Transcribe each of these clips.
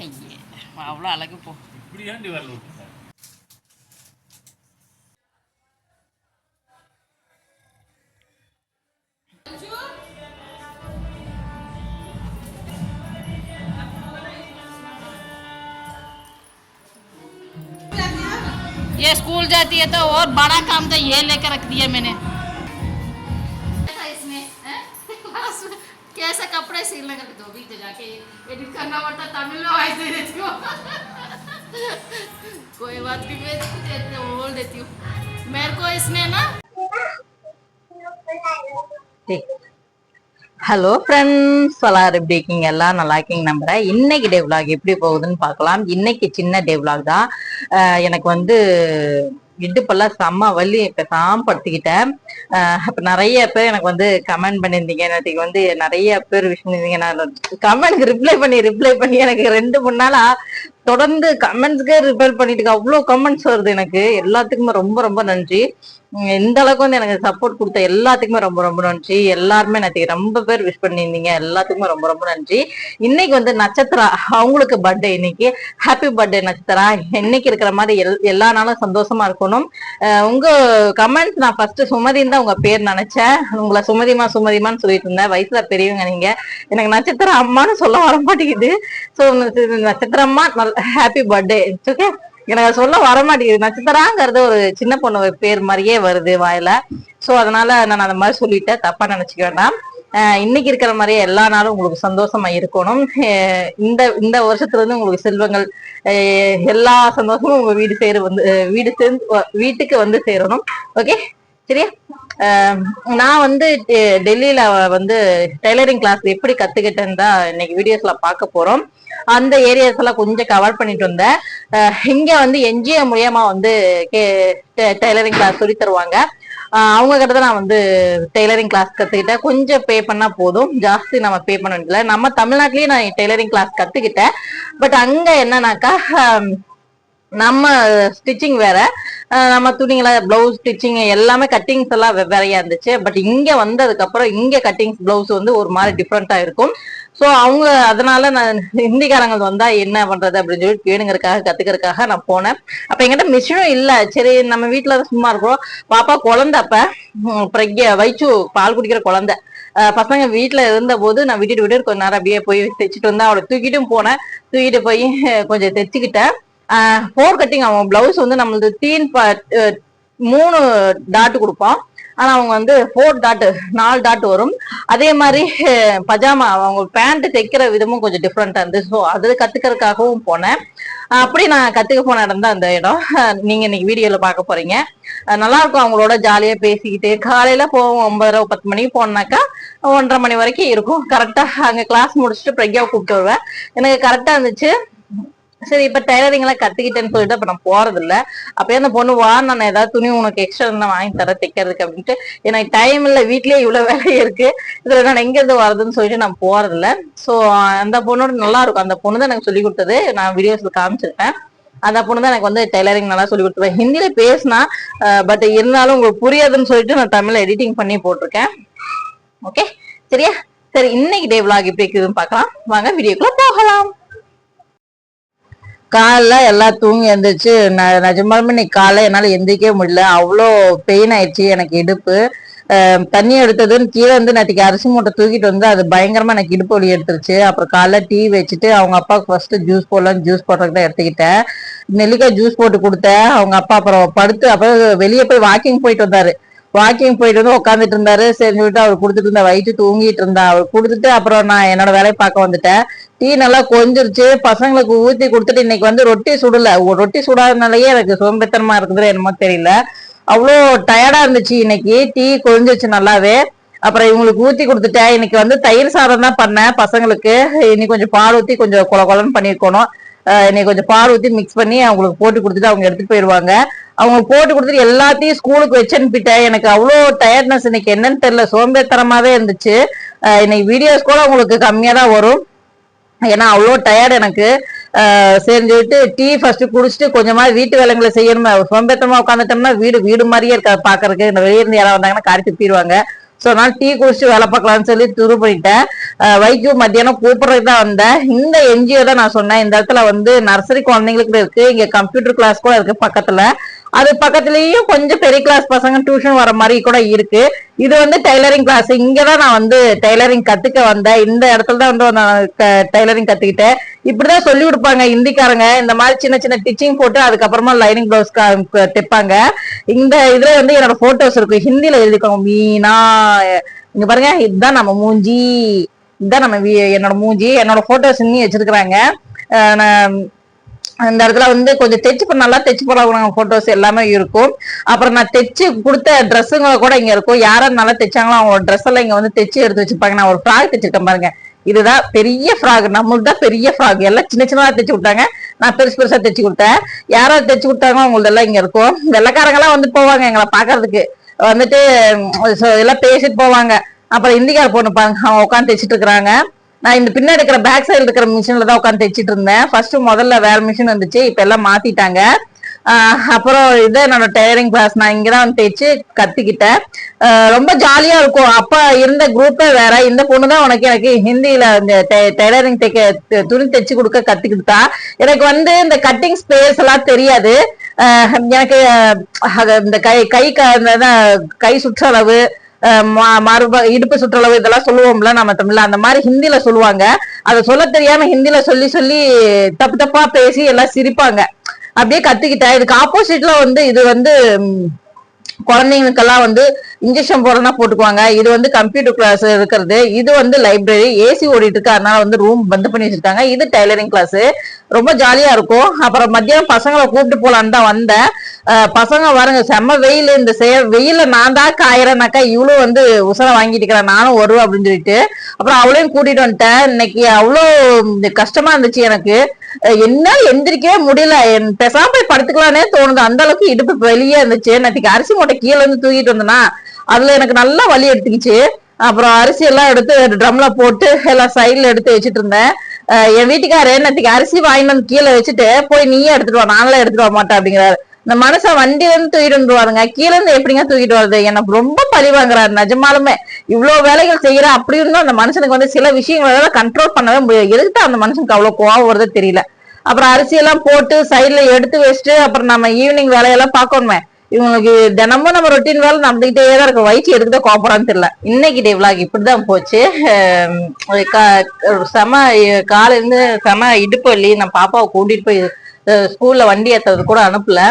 ஐயே அவ்வளோ அழகு போ இப்படி ஏன்டி வரல விட்டுருக்க ये स्कूल जाती है तो और बड़ा काम था ये लेकर रख दिया मैंने कैसे कपड़े सिलने का धोबी तो जाके एडिट करना पड़ता तमिल में वॉइस दे देती हूँ कोई बात नहीं मैं देती हूँ बोल देती हूँ मेरे को इसमें ना ஹலோ ஃப்ரெண்ட்ஸ் எல்லாரும் எப்படி இருக்கீங்க எல்லாம் நல்லா இருக்கீங்க நம்புறேன் இன்னைக்கு டே vlog எப்படி போகுதுன்னு பார்க்கலாம் இன்னைக்கு சின்ன டே vlog தான் அஹ் எனக்கு வந்து இடுப்பெல்லாம் செம்ம வலி. பேசாம படுத்திக்கிட்டேன் அப்ப நிறைய பேர் எனக்கு வந்து கமெண்ட் பண்ணியிருந்தீங்க. நேற்றுக்கு வந்து நிறைய பேர் விஷ் பண்ணியிருந்தீங்க. நான் கமெண்ட்க்கு ரிப்ளை பண்ணி ரிப்ளை பண்ணி எனக்கு ரெண்டு மூணு நாளா தொடர்ந்து கமெண்ட்ஸ்க்கே ரிப்ளை பண்ணிட்டு இருக்கேன். அவ்வளோ கமெண்ட்ஸ் வருது எனக்கு. எல்லாத்துக்குமே ரொம்ப ரொம்ப நன்றி. இந்த அளவுக்கு வந்து எனக்கு சப்போர்ட் கொடுத்த எல்லாத்துக்குமே ரொம்ப ரொம்ப நன்றி. எல்லாருமே நேற்று ரொம்ப பேர் விஷ் பண்ணியிருந்தீங்க. எல்லாத்துக்குமே ரொம்ப ரொம்ப நன்றி. இன்னைக்கு வந்து நட்சத்திரா அவங்களுக்கு பர்த்டே இன்னைக்கு. Happy birthday Nakshatra. இன்னைக்கு இருக்கிற மாதிரி எல் எல்லா நாளும் சந்தோஷமா இருக்கணும். அஹ் உங்க கமெண்ட்ஸ் நான் ஃபர்ஸ்ட் சுமதின்னு தான் உங்க பேர் நினைச்சேன். உங்களை சுமதிமா சுமதிமான்னு சொல்லிட்டு இருந்தேன். வயசுல பெரியவங்க நீங்க. எனக்கு நட்சத்திர அம்மான்னு சொல்ல வர மாட்டேங்குது. ஸோ நட்சத்திர அம்மா ஹாப்பி பர்த்டே ஓகே எனக்கு சொல்ல வர மாட்டேங்குது. நட்சத்திராங்கிறது ஒரு சின்ன பொண்ணு பேர் மாதிரியே வருது வாயில. சோ அதனால நான் அந்த மாதிரி சொல்லிட்டேன். தப்பா நினைச்சுக்க வேண்டாம். இன்னைக்கு இருக்கிற மாதிரியே எல்லா நாளும் உங்களுக்கு சந்தோஷமா இருக்கணும். இந்த இந்த வருஷத்துல இருந்து உங்களுக்கு செல்வங்கள் எல்லா சந்தோஷமும் உங்க வீடு சேரு வந்து வீடு சேர்ந்து வீட்டுக்கு வந்து சேரணும். ஓகே சரியா? நான் வந்து டெ- டெல்லியில வந்து டெய்லரிங் கிளாஸ் எப்படி கத்துக்கிட்டேன்னு தான் இன்னைக்கு வீடியோஸ்ல பார்க்க போறோம். அந்த ஏரியாஸ் எல்லாம் கொஞ்சம் கவர் பண்ணிட்டு வந்தேன். இங்க வந்து என்ஜிஓ மூலியமா வந்து டெய்லரிங் கிளாஸ் சொல்லி தருவாங்க. அவங்க கிட்ட தான் நான் வந்து டெய்லரிங் கிளாஸ் கத்துக்கிட்டேன். கொஞ்சம் பே பண்ணா போதும். ஜாஸ்தி நம்ம பே பண்ண வேண்டியதில்லை. நம்ம தமிழ்நாட்டிலயே நான் டெய்லரிங் கிளாஸ் கத்துக்கிட்டேன். பட் அங்க என்னன்னாக்கா நம்ம ஸ்டிச்சிங் வேற. நம்ம துணிங்கள பிளவுஸ் ஸ்டிச்சிங் எல்லாமே கட்டிங்ஸ் எல்லாம் வெவ்வேறையா இருந்துச்சு. பட் இங்க வந்ததுக்கு அப்புறம் இங்க கட்டிங்ஸ் பிளவுஸ் வந்து ஒரு மாதிரி டிஃப்ரெண்டா இருக்கும். சோ அவங்க அதனால நான் ஹிந்திக்காரங்க வந்தா என்ன பண்றது அப்படின்னு சொல்லி வேணுங்கிறதுக்காக கத்துக்கிறதுக்காக நான் போனேன். அப்ப என்கிட்ட மிஷினும் இல்ல. சரி நம்ம வீட்டுல சும்மா இருக்கிறோம். பாப்பா குழந்தை அப்ப வைச்சு பால் குடிக்கிற குழந்தை. பசங்க வீட்டுல இருந்த போது நான் விட்டுட்டு விட்டு கொஞ்ச நேரம் அப்படியே போய் தைச்சிட்டு வந்தேன். அவளை தூக்கிட்டும் போனேன். தூக்கிட்டு போய் கொஞ்சம் தைச்சுக்கிட்டேன். ஃபோர் கட்டிங் அவன் பிளவுஸ் வந்து நம்மளது தீன் பட் மூணு டாட் கொடுப்போம் ஆனா அவங்க வந்து ஃபோர் டாட் நாலு டாட் வரும். அதே மாதிரி பஜாமா அவங்க பேண்ட் தைக்கிற விதமும் கொஞ்சம் டிஃப்ரெண்டா இருந்துச்சு ஸோ அது கத்துக்கிறதுக்காகவும் போனேன். அப்படி நான் கத்துக்க போன இடம் தான் அந்த இடம். நீங்க இன்னைக்கு வீடியோல பார்க்க போறீங்க. நல்லா இருக்கும் அவங்களோட ஜாலியா பேசிக்கிட்டு. காலையில போவோம் ஒன்பதரை பத்து மணிக்கு போனாக்கா ஒன்றரை மணி வரைக்கும் இருக்கும். கரெக்டா அங்க கிளாஸ் முடிச்சுட்டு பிரக்யா கூப்பிட்டு வருவேன். எனக்கு கரெக்டா இருந்துச்சு. சரி இப்ப டைலரிங் எல்லாம் கத்துக்கிட்டேன்னு சொல்லிட்டு அப்ப நான் போறது இல்ல அப்பயே அந்த பொண்ணு வா நான் ஏதாவது துணி உனக்கு எக்ஸ்ட்ரா இருந்தா வாங்கி தரேன் தைக்கிறதுக்கு அப்படின்ட்டு. எனக்கு டைம் இல்ல வீட்லயே இவ்வளவு வேலை இருக்கு. இதுல நான் எங்க இருந்து வருதுன்னு சொல்லிட்டு நான் போறது இல்ல சோ அந்த பொண்ணோட நல்லா இருக்கும். அந்த பொண்ணு தான் எனக்கு சொல்லி கொடுத்தது. நான் வீடியோஸ்ல காமிச்சிருப்பேன். அந்த பொண்ணு தான் எனக்கு வந்து டைலரிங் நல்லா சொல்லி கொடுத்துருவேன் ஹிந்தியில பேசினா பட் இருந்தாலும் உங்களுக்கு புரியாதுன்னு சொல்லிட்டு நான் தமிழ்ல எடிட்டிங் பண்ணி போட்டிருக்கேன். ஓகே சரியா? சரி இன்னைக்கு டே விளாக் எப்படி இருக்குதுன்னு பார்க்கலாம். வாங்க வீடியோக்குள்ள போகலாம். காலைல எல்லாம் தூங்கி எழுந்திரிச்சு ந- நிஜமாலுமே இன்னைக்கு காலைல என்னால எந்திரிக்கவே முடியல. அவ்வளோ பெயின் ஆயிடுச்சு எனக்கு இடுப்பு. தண்ணி எடுத்ததுன்னு கீழே வந்து நேற்றுக்கு அரிசி மூட்டை தூக்கிட்டு வந்து அது பயங்கரமா எனக்கு இடுப்பு வலி எடுத்துருச்சு. அப்புறம் காலைல டீ வச்சுட்டு அவங்க அப்பாவுக்கு ஃபர்ஸ்ட் ஜூஸ் போடலாம் ஜூஸ் போடுறதுக்கு தான் எடுத்துக்கிட்டேன். நெல்லிக்காய் ஜூஸ் போட்டு கொடுத்தேன். அவங்க அப்பா அப்புறம் படுத்து அப்புறம் வெளியே போய் வாக்கிங் போயிட்டு வந்தாரு. வாக்கிங் போயிட்டு வந்து உட்காந்துட்டு இருந்தாரு. சரி சொல்லிட்டு அவர் கொடுத்துட்டு இருந்தா வயிற்று தூங்கிட்டு இருந்தா. அவர் கொடுத்துட்டு அப்புறம் நான் என்னோட வேலையை பார்க்க வந்துட்டேன். டீ நல்லா கொஞ்சிருச்சு பசங்களுக்கு ஊத்தி கொடுத்துட்டு இன்னைக்கு வந்து ரொட்டி சுடல. ரொட்டி சுடாதனாலயே எனக்கு சோம்பேத்தனமா இருக்குது என்னமோ தெரியல. அவ்வளோ டயர்டா இருந்துச்சு இன்னைக்கு. டீ கொஞ்சிருச்சு நல்லாவே. அப்புறம் இவங்களுக்கு ஊத்தி கொடுத்துட்டேன். இன்னைக்கு வந்து தயிர் சாதம் தான் பண்ணேன் பசங்களுக்கு. இன்னைக்கு கொஞ்சம் பால் ஊத்தி கொஞ்சம் கொல கொலன்னு பண்ணிருக்கணும். இன்னைக்கு கொஞ்சம் பால் ஊத்தி மிக்ஸ் பண்ணி அவங்களுக்கு போட்டு கொடுத்துட்டு அவங்க எடுத்துட்டு போயிருவாங்க. அவங்க போட்டு கொடுத்துட்டு எல்லாத்தையும் ஸ்கூலுக்கு வச்சு அனுப்பிட்டேன். எனக்கு அவ்வளோ டயர்ட்னஸ் இன்னைக்கு என்னன்னு தெரியல. சோம்பேத்தனமாவே இருந்துச்சு. இன்னைக்கு வீடியோஸ் கூட உங்களுக்கு கம்மியா தான் வரும். ஏன்னா அவ்வளோ டயர்ட் எனக்கு. சேர்ந்துட்டு டீ ஃபர்ஸ்ட் குடிச்சிட்டு கொஞ்சமா வீட்டு வேலைங்களை செய்யணுமே. சோம்பேத்தனமா உட்காந்துட்டோம்னா வீடு வீடு மாதிரியே இருக்கா பாக்குறதுக்கு இந்த வெளியே இருந்து யாராவது வந்தாங்கன்னா காரி துப்பிடுவாங்க. ஸோ அதனால டீ குடிச்சிட்டு வேலை பார்க்கலாம்னு சொல்லி துரு பண்ணிட்டேன். வைக்கு மத்தியானம் கூப்பிடுறதுக்கு தான் வந்தேன். இந்த என்ஜிஓ தான் நான் சொன்னேன். இந்த இடத்துல வந்து நர்சரி குழந்தைங்களுக்கு இருக்கு. இங்க கம்ப்யூட்டர் கிளாஸ் கூட இருக்கு பக்கத்துல. அது பக்கத்துலயும் கொஞ்சம் பெரிய கிளாஸ் பசங்க டியூஷன் வர மாதிரி கூட இருக்கு. இது வந்து டைலரிங் கிளாஸ் இங்கதான் நான் வந்து டைலரிங் கத்துக்க வந்தேன். இந்த இடத்துல தான் வந்து நான் டைலரிங் கத்துக்கிட்டேன். இப்படிதான் சொல்லி கொடுப்பாங்க ஹிந்திக்காரங்க. இந்த மாதிரி சின்ன சின்ன டிச்சிங் போட்டு அதுக்கப்புறமா லைனிங் பிளவுஸ் தைப்பாங்க. இந்த இதுல வந்து என்னோட போட்டோஸ் இருக்கும் ஹிந்தில எழுதிக்கோங்க. மீனா இங்க பாருங்க. இதுதான் நம்ம மூஞ்சி. இதுதான் நம்ம என்னோட மூஞ்சி. என்னோட போட்டோஸ் இன்னும் வச்சிருக்கிறாங்க. நான் அந்த இடத்துல வந்து கொஞ்சம் தைச்சு நல்லா தைச்சு போடுறாங்க போட்டோஸ் எல்லாமே இருக்கும். அப்புறம் நான் தைச்சு கொடுத்த ட்ரெஸ்ஸுங்க கூட இங்க இருக்கும். யாரும் நல்லா தைச்சாங்களோ அவங்க ட்ரெஸ் எல்லாம் இங்க வந்து தைச்சு எடுத்து வச்சிருப்பாங்க. நான் ஒரு ஃப்ராக் தைச்சிருக்கேன் பாருங்க. இதுதான் பெரிய ஃப்ராக் நம்மளுக்கு தான் பெரிய ஃப்ராக் எல்லாம் சின்ன சின்னதாக தைச்சு விட்டாங்க நான் பெருசு பெருசா தைச்சு கொடுத்தேன். யாராவது தைச்சு கொடுத்தாங்களோ அவங்களது எல்லாம் இங்க இருக்கும். வெள்ளக்காரங்க எல்லாம் வந்து போவாங்க எங்களை பாக்குறதுக்கு வந்துட்டு எல்லாம் பேசிட்டு போவாங்க. அப்புறம் இந்திக்கார பொண்ணு பாருங்க. அவங்க உட்காந்து தைச்சிட்டு இருக்கிறாங்க. நான் இந்த பின்னாடி இருக்கிற பேக் சைடு இருக்கிற மிஷின்ல தான் உட்காந்து தைச்சிட்டு இருந்தேன். ஃபர்ஸ்ட் முதல்ல வேற மிஷின் வந்துச்சு இப்ப எல்லாம் மாத்திட்டாங்க. அப்புறம் இது என்னோட டயரிங் கிளாஸ் நான் இங்கதான் தான் தைச்சு கத்துக்கிட்டேன். ரொம்ப ஜாலியா இருக்கும். அப்ப இருந்த குரூப்பே வேற. இந்த பொண்ணு தான் உனக்கு எனக்கு ஹிந்தியில இந்த டெய்லரிங் தைக்க துணி தைச்சு கொடுக்க கத்துக்கிட்டா. எனக்கு வந்து இந்த கட்டிங் ஸ்பேஸ் எல்லாம் தெரியாது. எனக்கு அது இந்த கை கை க- இந்த கை சுற்றளவு ஆஹ் இடுப்பு சுற்றளவு இதெல்லாம் சொல்லுவோம்ல நம்ம தமிழ்ல. அந்த மாதிரி ஹிந்தில சொல்லுவாங்க. அதை சொல்ல தெரியாம ஹிந்தில சொல்லி சொல்லி தப்பு தப்பா பேசி எல்லாம் சிரிப்பாங்க. அப்படியே கத்துக்கிட்டேன் இதுக்கு ஆப்போசிட்ல வந்து இது வந்து குழந்தைங்களுக்கெல்லாம் வந்து இன்ஜெக்ஷன் போடுறதுனா போட்டுக்குவாங்க. இது வந்து கம்ப்யூட்டர் கிளாஸ் இருக்கிறது. இது வந்து லைப்ரரி ஏசி ஓடிட்டு இருக்கு. அதனால வந்து ரூம் பந்து பண்ணி வச்சிருக்காங்க. இது டைலரிங் கிளாஸ் ரொம்ப ஜாலியா இருக்கும். அப்புறம் மத்தியானம் பசங்களை கூப்பிட்டு போலான்னு தான் வந்தேன். பசங்க வாருங்க செம்ம வெயில். இந்த செய வெயில நான் தான் காயறேனாக்கா இவ்வளவு வந்து உசர வாங்கிட்டு இருக்கிறேன். நானும் வருவேன் அப்படின்னு சொல்லிட்டு. அப்புறம் அவளையும் கூட்டிட்டு வந்துட்டேன். இன்னைக்கு அவ்வளோ கஷ்டமா இருந்துச்சு எனக்கு. என்னால எந்திரிக்கவே முடியல. என் பெசாம போய் படுத்துக்கலானே தோணுது. அந்த அளவுக்கு இடுப்பு வெளியே இருந்துச்சு. நேற்றுக்கு அரிசி மூட்டை கீழே இருந்து தூக்கிட்டு வந்தேன்னா அதுல எனக்கு நல்லா வலி எடுத்துக்கிச்சு. அப்புறம் அரிசி எல்லாம் எடுத்து ட்ரம்ல போட்டு எல்லாம் சைடுல எடுத்து வச்சிட்டு இருந்தேன். என் வீட்டுக்காரரு நேற்றுக்கு அரிசி வாங்கிட்டு வந்து கீழே வச்சுட்டு போய் நீயே எடுத்துட்டு வா. நானெல்லாம் எடுத்துட்டு வர மாட்டேன் அப்படிங்கிறாரு. இந்த மனுஷன் வண்டியில இருந்து தூக்கிட்டு வந்துருவாருங்க. கீழே இருந்து எப்படிங்க தூக்கிட்டு வருது எனக்கு ரொம்ப பழி வாங்குறாரு. நிஜமாலுமே இவ்வளவு வேலைகள் செய்யற அப்படி இருந்தும் அந்த மனுஷனுக்கு வந்து சில விஷயங்கள கண்ட்ரோல் பண்ணவே முடியாது. எதுக்கு அந்த மனுஷனுக்கு அவ்வளவு கோவம் வருது தெரியல. அப்புறம் அரிசி எல்லாம் போட்டு சைட்ல எடுத்து வச்சுட்டு அப்புறம் நம்ம ஈவினிங் வேலையெல்லாம் பார்க்கணுமே. இவங்களுக்கு தினமும் நம்ம ரொட்டீன் வேலை நடந்துகிட்டே தான் இருக்கு. வயிற்று எடுத்துட்டு கோப்படான்னு தெரியல. இன்னைக்கு டே விளாக் இப்படிதான் போச்சு. ஒரு செம காலையில இருந்து செம இடுப்பு வலி. நான் பாப்பாவை கூட்டிட்டு போய் ஸ்கூல்ல வண்டி ஏத்துறது கூட அனுப்பல.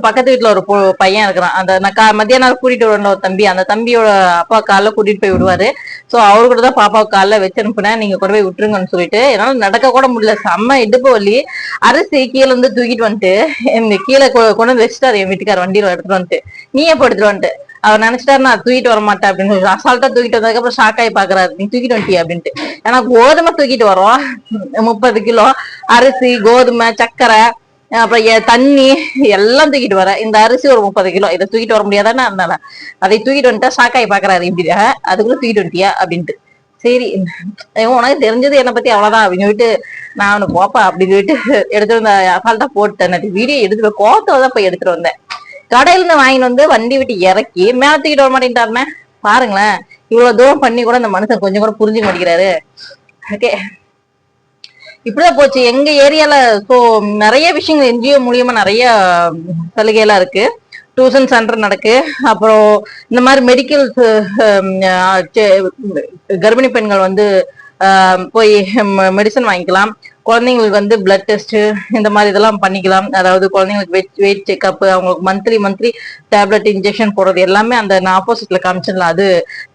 பக்கத்து வீட்டுல ஒரு பையன் இருக்கிறான். அந்த நான் கா மத்தியானம் கூட்டிட்டு வரணும் ஒரு தம்பி. அந்த தம்பியோட அப்பா காலைல கூட்டிட்டு போய் விடுவாரு. சோ அவரு கூட தான் பாப்பாவை காலைல வச்சு அனுப்புனேன். நீங்க கொண்டு போய் விட்டுருங்கன்னு சொல்லிட்டு. என்னால நடக்க கூட முடியல. செம்ம இடுப்பு வலி. அரிசி கீழே வந்து தூக்கிட்டு வந்துட்டு இந்த கீழே கொ- கொண்டு வந்து வச்சுட்டாரு என் வீட்டுக்கார. வண்டியில எடுத்துட்டு வந்துட்டு. நீ எப்போ எடுத்துட்டு வந்துட்டு. அவர் நினைச்சிட்டாரு நான் தூக்கிட்டு வர மாட்டேன் அப்படின்னு சொல்லி அசால்ட்டா தூக்கிட்டு வந்ததுக்கப்புறம் ஷாக் ஆகி பாக்குறாரு. நீ தூக்கிட்டு வந்துட்டியா? அப்படின்ட்டு. ஏன்னா கோதுமை தூக்கிட்டு வரோம் முப்பது கிலோ அரிசி கோதுமை சர்க்கரை அப்புறம் எ- தண்ணி எல்லாம் தூக்கிட்டு வரேன் இந்த அரிசி ஒரு முப்பது கிலோ. இதை தூக்கிட்டு வர முடியாதானே? அதனால. அதை தூக்கிட்டு வந்துட்டா ஷாக்காய் பாக்குறாரு இப்படி அதுக்குள்ள தூக்கிட்டு வந்துட்டியா? அப்படின்ட்டு. சரி உனக்கு தெரிஞ்சது என்னை பத்தி அவ்வளவுதான் அப்படின்னு சொல்லிட்டு நான் அவனுக்கு போப்பா அப்படின்னு சொல்லிட்டு எடுத்துட்டு வந்த அசால்ட்டா போட்டேன். வீடியோ எடுத்துட்டு கோத்தவை தான் போய் எடுத்துட்டு வந்தேன். கடையில இருந்து வாங்கிட்டு வந்து வண்டி விட்டு இறக்கி மேல தூக்கிட்டு வர மாட்டேன்ட்டாருமே. பாருங்களேன் இவ்வளவு தூரம் பண்ணி கூட அந்த மனுஷன் கொஞ்சம் கூட புரிஞ்சுக்க மாட்டேங்கிறாரு. ஓகே. இப்படிதான் போச்சு. எங்க ஏரியால ஸோ நிறைய விஷயங்கள் என்ஜிஓ மூலியமா நிறைய சலுகையெல்லாம் இருக்கு. டியூஷன் சென்டர் நடக்கு. அப்புறம் இந்த மாதிரி மெடிக்கல் கர்ப்பிணி பெண்கள் வந்து போய் மெடிசன் வாங்கிக்கலாம். குழந்தைங்களுக்கு வந்து பிளட் டெஸ்ட் இந்த மாதிரி இதெல்லாம் பண்ணிக்கலாம். அதாவது குழந்தைங்களுக்கு வெயிட் வெயிட் செக்அப் அவங்களுக்கு மந்த்லி மந்த்லி டேப்லெட் இன்ஜெக்ஷன் போடுறது எல்லாமே அந்த நான் ஆப்போசிட்ல காமிச்சிடலாம் அது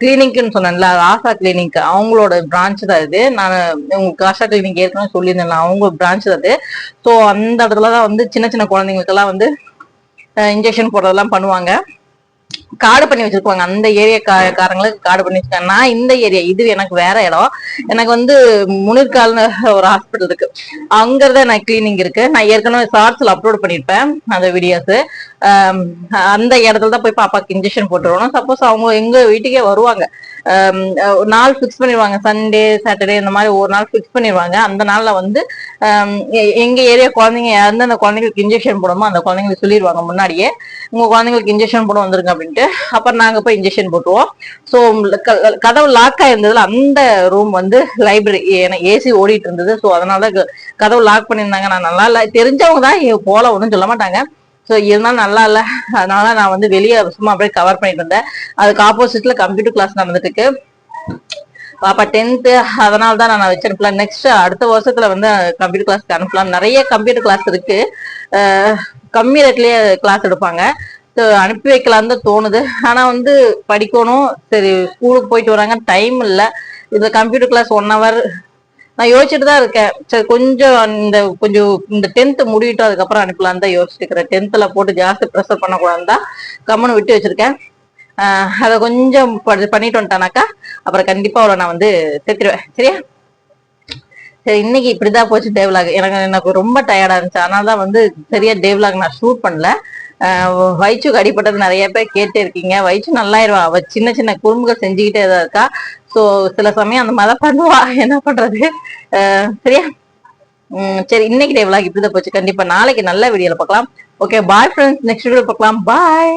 கிளினிக்னு சொன்னேன்ல ஆசா கிளினிக் அவங்களோட பிரான்ச் தான் இது. நான் உங்களுக்கு ஆஷா கிளினிக் ஏற்கனவே சொல்லியிருந்தேன் அவங்க பிரான்ச் அது ஸோ அந்த இடத்துல தான் வந்து சின்ன சின்ன குழந்தைங்களுக்கெல்லாம் வந்து இன்ஜெக்ஷன் போடுறதெல்லாம் பண்ணுவாங்க. காடு பண்ணி வச்சிருப்பாங்க அந்த ஏரியா காரங்களுக்கு காடு பண்ணி வச்சிருக்காங்க நான் இந்த ஏரியா இது எனக்கு வேற இடம். எனக்கு வந்து முனிர்கால்னு ஒரு ஹாஸ்பிட்டல் இருக்கு. அங்கதான் எனக்கு கிளீனிங் இருக்கு. நான் ஏற்கனவே ஷார்ட்ஸ்ல அப்லோட் பண்ணிருப்பேன். அந்த வீடியோஸ் அந்த இடத்துல தான் போய் பாப்பாக்கு இன்ஜெக்ஷன் போட்டுருவோம் சப்போஸ் அவங்க எங்க வீட்டுக்கே வருவாங்க. நாள் ஃபிக்ஸ் பண்ணிடுவாங்க சண்டே சாட்டர்டே இந்த மாதிரி ஒரு நாள் ஃபிக்ஸ் பண்ணிடுவாங்க அந்த நாள்ல வந்து எ- எங்க ஏரியா குழந்தைங்க எந்தெந்த குழந்தைங்களுக்கு இன்ஜெக்ஷன் போடணுமோ அந்த குழந்தைங்களுக்கு சொல்லிடுவாங்க முன்னாடியே. உங்க குழந்தைங்களுக்கு இன்ஜெக்ஷன் போட வந்துருங்க அப்படின்ட்டு. அப்புறம் நாங்க போய் இன்ஜெக்ஷன் போட்டுருவோம். ஸோ கதவு லாக் ஆயிருந்ததுல அந்த ரூம் வந்து லைப்ரரி ஏசி ஓடிட்டு இருந்தது. ஸோ அதனால க- கதவு லாக் பண்ணியிருந்தாங்க. நான் நல்லா இல்லை தெரிஞ்சவங்க தான் போல ஒன்றும் சொல்ல மாட்டாங்க. ஸோ இருந்தாலும் நல்லா இல்லை அதனால நான் வந்து வெளியே சும்மா அப்படியே கவர் பண்ணிட்டு இருந்தேன் அதுக்கு ஆப்போசிட்ல கம்ப்யூட்டர் கிளாஸ் நடந்துட்டு இருக்கு பாப்பா டென்த்து அதனால தான் நான் வச்சிருப்பேன் நெக்ஸ்ட் அடுத்த வருஷத்துல வந்து கம்ப்யூட்டர் கிளாஸ்க்கு அனுப்பலாம். நிறைய கம்ப்யூட்டர் கிளாஸ் இருக்கு. கம்மி ரேட்லயே கிளாஸ் எடுப்பாங்க. அனுப்பி வைக்கலாம்னு தான் தோணுது. ஆனா வந்து படிக்கணும். சரி ஸ்கூலுக்கு போயிட்டு வராங்க. டைம் இல்லை. இதுல கம்ப்யூட்டர் கிளாஸ் ஒன் ஹவர் நான் யோசிச்சுட்டு தான் இருக்கேன். சரி கொஞ்சம் இந்த கொஞ்சம் இந்த டென்த்து முடிவிட்டோம் அதுக்கப்புறம் அனுப்பலான்னு தான் யோசிச்சுட்டு இருக்கிறேன் போட்டு ஜாஸ்தி ப்ரெஷர் பண்ணக்கூடாதுன்னு தான் கம்முன்னு விட்டு வச்சிருக்கேன். ஆஹ் அதை கொஞ்சம் பண்ணிட்டு வந்துட்டானாக்கா அப்புறம் கண்டிப்பா அவளை நான் வந்து சேர்த்துருவேன் சரியா? சரி இன்னைக்கு இப்படிதான் போச்சு டேவ்லாக் எனக்கு எனக்கு ரொம்ப டயர்டா இருந்துச்சு. அதனால தான் வந்து சரியா டேவ்லாக் நான் ஷூட் பண்ணல. ஆஹ் வயிற்றுக்கு அடிப்பட்டது நிறைய பேர் கேட்டே இருக்கீங்க. வயிற்று நல்லாயிருவா. அவ சின்ன சின்ன குறும்புகள் செஞ்சுக்கிட்டே தான் இருக்கா. ஸோ சில சமயம் அந்த மாதிரி பண்ணுவா. என்ன பண்றது? ஆஹ் சரியா? சரி இன்னைக்கு டேவ்லாக் இப்படிதான் போச்சு. கண்டிப்பா நாளைக்கு நல்ல வீடியோல பார்க்கலாம். Okay bye friends next video பார்க்கலாம். பாய்